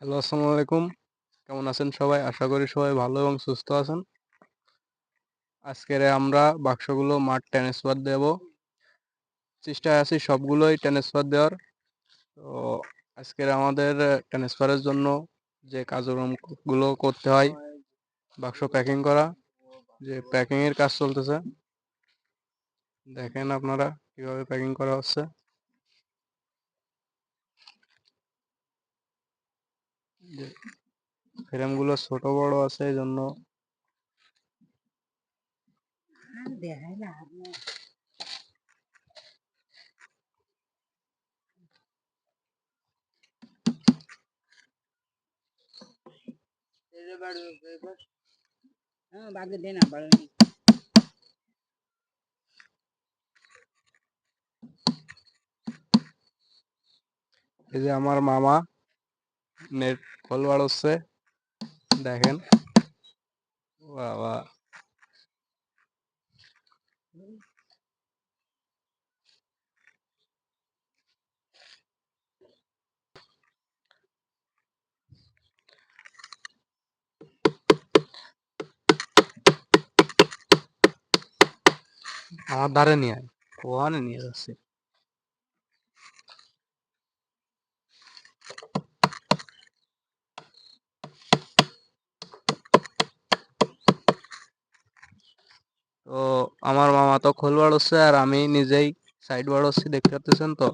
Hello, আসসালামু আলাইকুম। কেমন আছেন সবাই? আশা করি সবাই ভালো এবং সুস্থ আছেন। আজকের আমরা বাক্সগুলো মাঠ ট্রান্সফার দেব। চেষ্টায় আছি সবগুলোই ট্রান্সফার দেওয়ার। তো আজকের আমাদের ট্রান্সফারের জন্য যে কার্যক্রমগুলো করতে হয়, বাক্স প্যাকিং করা, যে প্যাকিংয়ের কাজ চলতেছে। দেখেন আপনারা কীভাবে প্যাকিং করা হচ্ছে। যে ফ্রেমগুলো ছোট বড় আছে এই জন্য হ্যাঁ দে না বাড়ি এই যে আমার মামা নেট কল বাড়ছে দেখেন বাবা আমার ধারে নিয়ে আয় ওখানে নিয়ে যাচ্ছে তো আমার মামা তো খোল বাড়ছে আর আমি নিজেই সাইড বাড়ছি দেখতে পাচ্ছেন তো?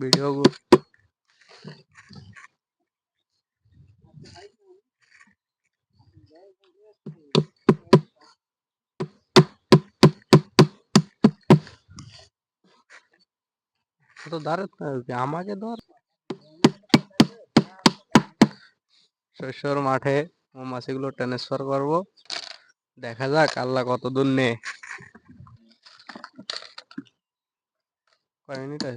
ভিডিও তো দাঁড়াত আমাকে ধর। শস্যর মাঠে মৌমাছিগুলো ট্রান্সফার করব। দেখা যাক আল্লাহ কত দূর নে কয় আছে